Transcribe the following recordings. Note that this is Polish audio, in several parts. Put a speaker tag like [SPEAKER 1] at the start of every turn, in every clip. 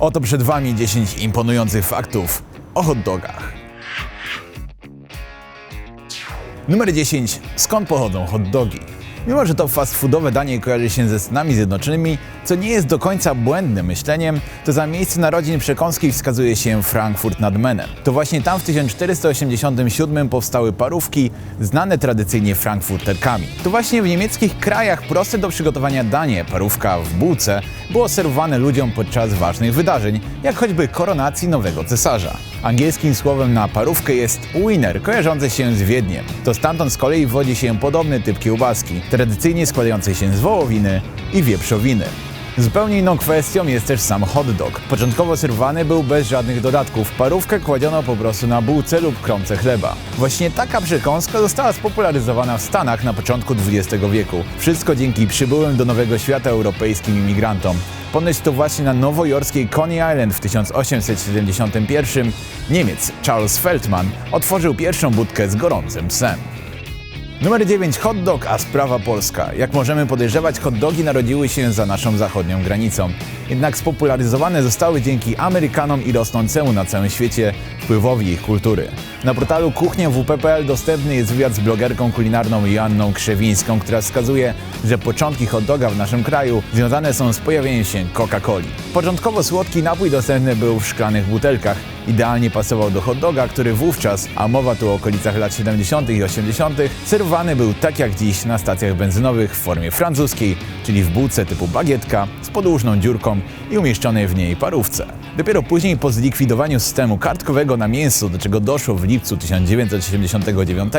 [SPEAKER 1] Oto przed Wami 10 imponujących faktów o hot dogach. Numer 10. Skąd pochodzą hot dogi? Mimo, że to fast foodowe danie kojarzy się ze Stanami Zjednoczonymi, co nie jest do końca błędnym myśleniem, to za miejsce narodzin przekąski wskazuje się Frankfurt nad Menem. To właśnie tam w 1487 powstały parówki, znane tradycyjnie frankfurterkami. To właśnie w niemieckich krajach proste do przygotowania danie, parówka w bułce, było serwowane ludziom podczas ważnych wydarzeń, jak choćby koronacji nowego cesarza. Angielskim słowem na parówkę jest winner, kojarzące się z Wiedniem. To stamtąd z kolei wodzi się podobny typ kiełbaski, tradycyjnie składającej się z wołowiny i wieprzowiny. Zupełnie inną kwestią jest też sam hot dog. Początkowo serwowany był bez żadnych dodatków. Parówkę kładziono po prostu na bułce lub kromce chleba. Właśnie taka przekąska została spopularyzowana w Stanach na początku XX wieku. Wszystko dzięki przybyłym do Nowego Świata europejskim imigrantom. Ponoć to właśnie na nowojorskiej Coney Island w 1871 Niemiec Charles Feldman otworzył pierwszą budkę z gorącym psem. Numer 9. Hot dog, a sprawa polska. Jak możemy podejrzewać, hot dogi narodziły się za naszą zachodnią granicą. Jednak spopularyzowane zostały dzięki Amerykanom i rosnącemu na całym świecie wpływowi ich kultury. Na portalu kuchnia.wp.pl dostępny jest wywiad z blogerką kulinarną Joanną Krzewińską, która wskazuje, że początki hot doga w naszym kraju związane są z pojawieniem się Coca-Coli. Początkowo słodki napój dostępny był w szklanych butelkach. Idealnie pasował do hot doga, który wówczas, a mowa tu o okolicach lat 70. i 80., serwowany był tak jak dziś na stacjach benzynowych w formie francuskiej, czyli w bułce typu bagietka z podłużną dziurką i umieszczonej w niej parówce. Dopiero później po zlikwidowaniu systemu kartkowego na mięso, do czego doszło w lipcu 1979,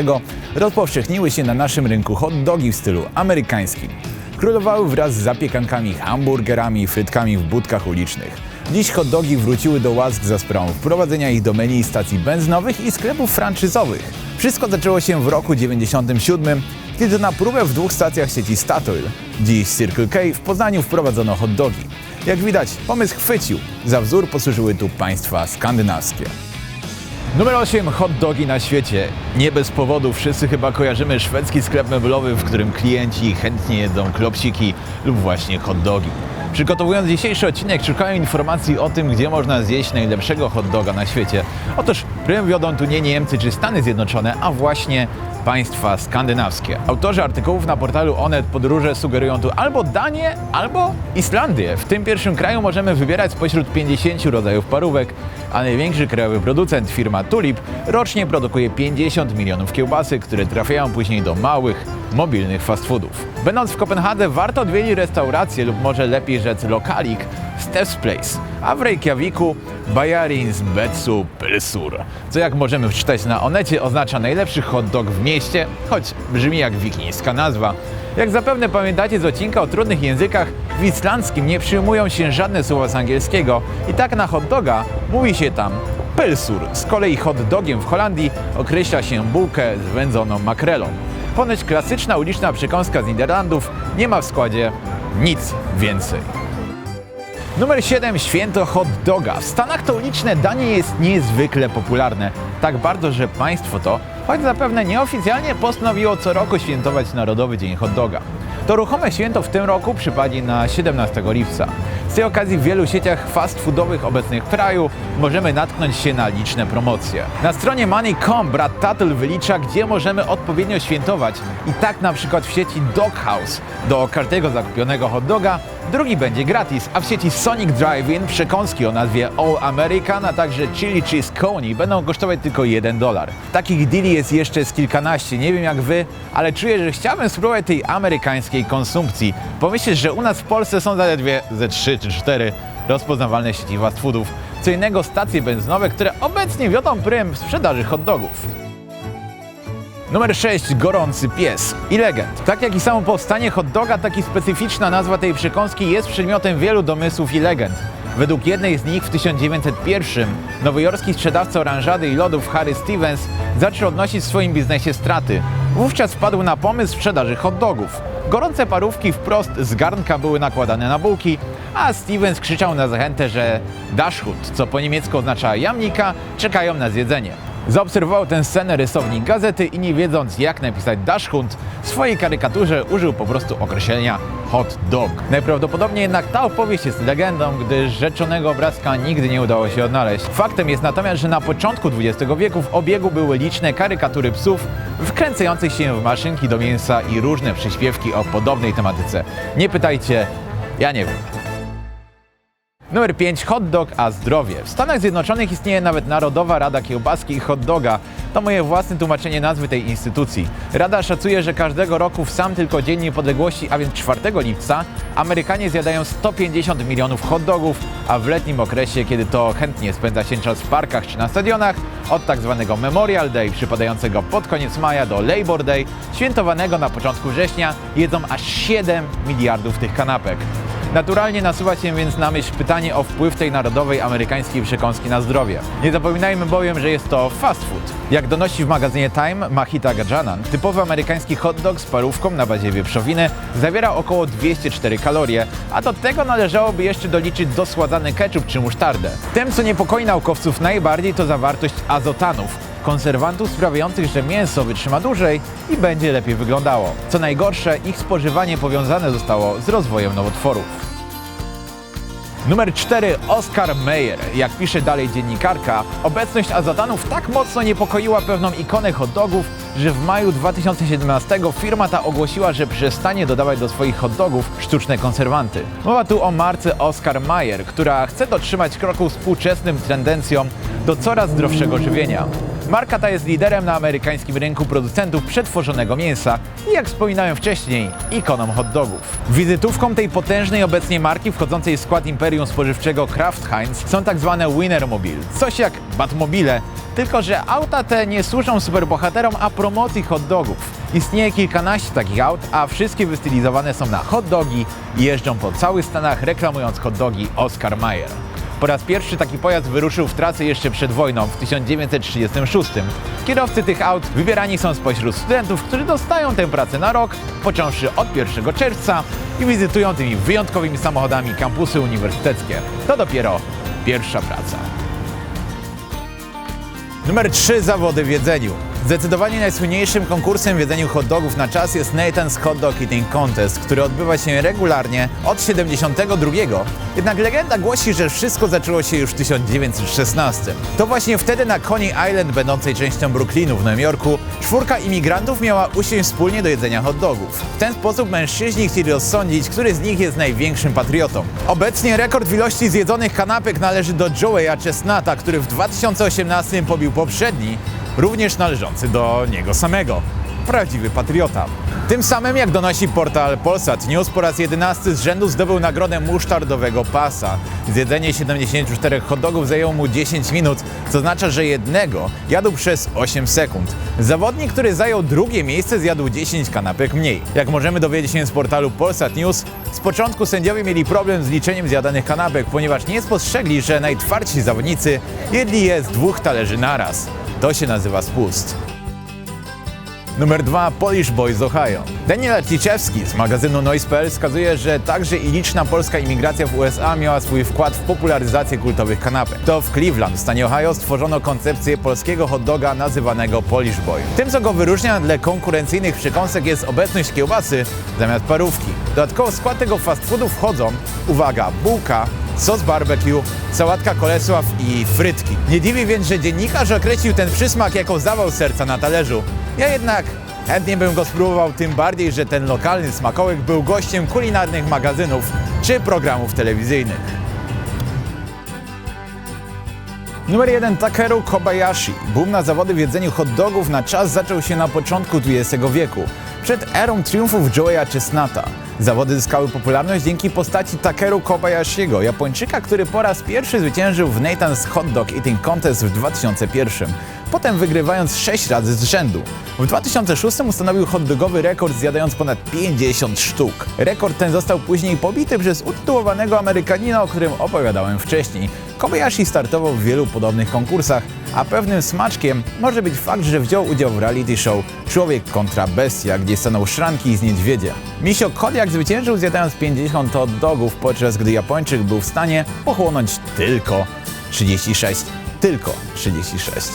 [SPEAKER 1] rozpowszechniły się na naszym rynku hot dogi w stylu amerykańskim. Królowały wraz z zapiekankami, hamburgerami i frytkami w budkach ulicznych. Dziś hot dogi wróciły do łask za sprawą wprowadzenia ich do menu stacji benzynowych i sklepów franczyzowych. Wszystko zaczęło się w roku 97, kiedy na próbę w dwóch stacjach sieci Statoil, dziś Circle K, w Poznaniu wprowadzono hot dogi. Jak widać, pomysł chwycił. Za wzór posłużyły tu państwa skandynawskie. Numer 8. Hot dogi na świecie. Nie bez powodu wszyscy chyba kojarzymy szwedzki sklep meblowy, w którym klienci chętnie jedzą klopsiki lub właśnie hot dogi. Przygotowując dzisiejszy odcinek szukałem informacji o tym, gdzie można zjeść najlepszego hot doga na świecie. Otóż prym wiodą tu nie Niemcy czy Stany Zjednoczone, a właśnie państwa skandynawskie. Autorzy artykułów na portalu Onet Podróże sugerują tu albo Danię, albo Islandię. W tym pierwszym kraju możemy wybierać spośród 50 rodzajów parówek, a największy krajowy producent, firma Tulip, rocznie produkuje 50 milionów kiełbasy, które trafiają później do małych, mobilnych fast foodów. Będąc w Kopenhadze, warto odwiedzić restaurację lub może lepiej rzec lokalik Steph's Place, a w Reykjaviku Bajarins Betsu Pilsur, co jak możemy przeczytać na Onecie oznacza najlepszy hot dog w mieście, choć brzmi jak wikińska nazwa. Jak zapewne pamiętacie z odcinka o trudnych językach, w islandzkim nie przyjmują się żadne słowa z angielskiego i tak na hot doga mówi się tam Pilsur. Z kolei hot dogiem w Holandii określa się bułkę z wędzoną makrelą. Ponoć klasyczna uliczna przekąska z Niderlandów nie ma w składzie nic więcej. Numer 7. Święto hot doga. W Stanach to uliczne danie jest niezwykle popularne. Tak bardzo, że państwo to, choć zapewne nieoficjalnie, postanowiło co roku świętować Narodowy Dzień Hot Doga. To ruchome święto w tym roku przypadnie na 17 lipca. Z tej okazji w wielu sieciach fast foodowych obecnych w kraju możemy natknąć się na liczne promocje. Na stronie money.com brat Tatl wylicza, gdzie możemy odpowiednio świętować i tak na przykład w sieci Doghouse do każdego zakupionego hot doga drugi będzie gratis, a w sieci Sonic Drive-In przekąski o nazwie All American, a także Chili Cheese Coney będą kosztować tylko 1 dolar. Takich deali jest jeszcze z kilkanaście, nie wiem jak wy, ale czuję, że chciałbym spróbować tej amerykańskiej konsumpcji. Pomyśleć, że u nas w Polsce są zaledwie ze 3 czy 4 rozpoznawalne sieci fast foodów, co innego stacje benzynowe, które obecnie wiodą prym w sprzedaży hot dogów. Numer 6. Gorący pies i legend. Tak jak i samo powstanie hot doga, tak i specyficzna nazwa tej przekąski jest przedmiotem wielu domysłów i legend. Według jednej z nich w 1901 nowojorski sprzedawca oranżady i lodów Harry Stevens zaczął odnosić w swoim biznesie straty. Wówczas wpadł na pomysł sprzedaży hot dogów. Gorące parówki wprost z garnka były nakładane na bułki, a Stevens krzyczał na zachętę, że Dashut, co po niemiecku oznacza jamnika, czekają na zjedzenie. Zaobserwował tę scenę rysownik gazety i nie wiedząc jak napisać Dachshund, w swojej karykaturze użył po prostu określenia hot dog. Najprawdopodobniej jednak ta opowieść jest legendą, gdyż rzeczonego obrazka nigdy nie udało się odnaleźć. Faktem jest natomiast, że na początku XX wieku w obiegu były liczne karykatury psów wkręcających się w maszynki do mięsa i różne przyśpiewki o podobnej tematyce. Nie pytajcie, ja nie wiem. Numer 5. Hot dog a zdrowie. W Stanach Zjednoczonych istnieje nawet Narodowa Rada Kiełbaski i Hot Doga. To moje własne tłumaczenie nazwy tej instytucji. Rada szacuje, że każdego roku w sam tylko Dzień Niepodległości, a więc 4 lipca, Amerykanie zjadają 150 milionów hot dogów, a w letnim okresie, kiedy to chętnie spędza się czas w parkach czy na stadionach, od tak zwanego Memorial Day przypadającego pod koniec maja do Labor Day, świętowanego na początku września, jedzą aż 7 miliardów tych kanapek. Naturalnie nasuwa się więc na myśl pytanie o wpływ tej narodowej amerykańskiej przekąski na zdrowie. Nie zapominajmy bowiem, że jest to fast food. Jak donosi w magazynie Time Mahita Gajanan, typowy amerykański hot dog z parówką na bazie wieprzowiny zawiera około 204 kalorie, a do tego należałoby jeszcze doliczyć dosładzany ketchup czy musztardę. Tym, co niepokoi naukowców najbardziej, to zawartość azotanów, konserwantów sprawiających, że mięso wytrzyma dłużej i będzie lepiej wyglądało. Co najgorsze, ich spożywanie powiązane zostało z rozwojem nowotworów. Numer 4. Oscar Mayer. Jak pisze dalej dziennikarka, obecność azotanów tak mocno niepokoiła pewną ikonę hot dogów, że w maju 2017 firma ta ogłosiła, że przestanie dodawać do swoich hot dogów sztuczne konserwanty. Mowa tu o marce Oscar Mayer, która chce dotrzymać kroku współczesnym tendencjom do coraz zdrowszego żywienia. Marka ta jest liderem na amerykańskim rynku producentów przetworzonego mięsa i jak wspominałem wcześniej, ikoną hot dogów. Wizytówką tej potężnej obecnie marki wchodzącej w skład imperium spożywczego Kraft Heinz są tak zwane Winnermobil, coś jak Batmobile, tylko że auta te nie służą superbohaterom, a promocji hot dogów. Istnieje kilkanaście takich aut, a wszystkie wystylizowane są na hot dogi i jeżdżą po całych Stanach reklamując hot dogi Oscar Mayer. Po raz pierwszy taki pojazd wyruszył w trasę jeszcze przed wojną w 1936. Kierowcy tych aut wybierani są spośród studentów, którzy dostają tę pracę na rok, począwszy od 1 czerwca i wizytują tymi wyjątkowymi samochodami kampusy uniwersyteckie. To dopiero pierwsza praca. Numer 3 zawody w jedzeniu. Zdecydowanie najsłynniejszym konkursem w jedzeniu hot dogów na czas jest Nathan's Hot Dog Eating Contest, który odbywa się regularnie od 72. Jednak legenda głosi, że wszystko zaczęło się już w 1916. To właśnie wtedy na Coney Island, będącej częścią Brooklynu w Nowym Jorku, czwórka imigrantów miała usiąść wspólnie do jedzenia hot dogów. W ten sposób mężczyźni chcieli rozsądzić, który z nich jest największym patriotą. Obecnie rekord w ilości zjedzonych kanapek należy do Joeya Chestnuta, który w 2018 pobił poprzedni, również należący do niego samego. Prawdziwy patriota. Tym samym, jak donosi portal Polsat News, po raz 11 z rzędu zdobył nagrodę musztardowego pasa. Zjedzenie 74 hot dogów zajęło mu 10 minut, co oznacza, że jednego jadł przez 8 sekund. Zawodnik, który zajął drugie miejsce, zjadł 10 kanapek mniej. Jak możemy dowiedzieć się z portalu Polsat News, z początku sędziowie mieli problem z liczeniem zjadanych kanapek, ponieważ nie spostrzegli, że najtwardsi zawodnicy jedli je z dwóch talerzy naraz. To się nazywa spust. Numer 2. Polish Boys z Ohio. Daniel Ciczewski z magazynu Noise.pl wskazuje, że także i liczna polska imigracja w USA miała swój wkład w popularyzację kultowych kanapek. To w Cleveland, w stanie Ohio, stworzono koncepcję polskiego hot doga nazywanego Polish Boy. Tym, co go wyróżnia na tle konkurencyjnych przekąsek jest obecność kiełbasy zamiast parówki. Dodatkowo w skład tego fast foodu wchodzą, uwaga, bułka, sos barbecue, sałatka kolesław i frytki. Nie dziwi więc, że dziennikarz określił ten przysmak jako zawał serca na talerzu. Ja jednak chętnie bym go spróbował, tym bardziej, że ten lokalny smakołyk był gościem kulinarnych magazynów czy programów telewizyjnych. Numer 1 Takeru Kobayashi. Boom na zawody w jedzeniu hot dogów na czas zaczął się na początku XX wieku, przed erą triumfów Joeya Chestnuta. Zawody zyskały popularność dzięki postaci Takeru Kobayashiego, Japończyka, który po raz pierwszy zwyciężył w Nathan's Hot Dog Eating Contest w 2001, potem wygrywając 6 razy z rzędu. W 2006 ustanowił hotdogowy rekord zjadając ponad 50 sztuk. Rekord ten został później pobity przez utytułowanego Amerykanina, o którym opowiadałem wcześniej. Kobayashi startował w wielu podobnych konkursach, a pewnym smaczkiem może być fakt, że wziął udział w reality show Człowiek kontra Bestia, gdzie stanął szranki z niedźwiedzia. Misio Kodiak zwyciężył zjadając 50 hot dogów, podczas gdy Japończyk był w stanie pochłonąć tylko 36. Tylko 36.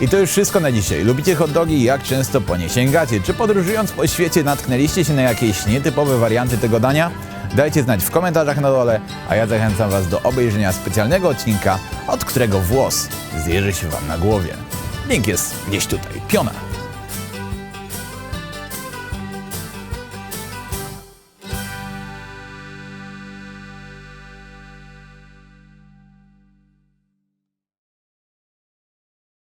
[SPEAKER 1] I to już wszystko na dzisiaj. Lubicie hot dogi? Jak często po nie sięgacie? Czy podróżując po świecie natknęliście się na jakieś nietypowe warianty tego dania? Dajcie znać w komentarzach na dole, a ja zachęcam Was do obejrzenia specjalnego odcinka, od którego włos zjeży się Wam na głowie. Link jest gdzieś tutaj. Piona!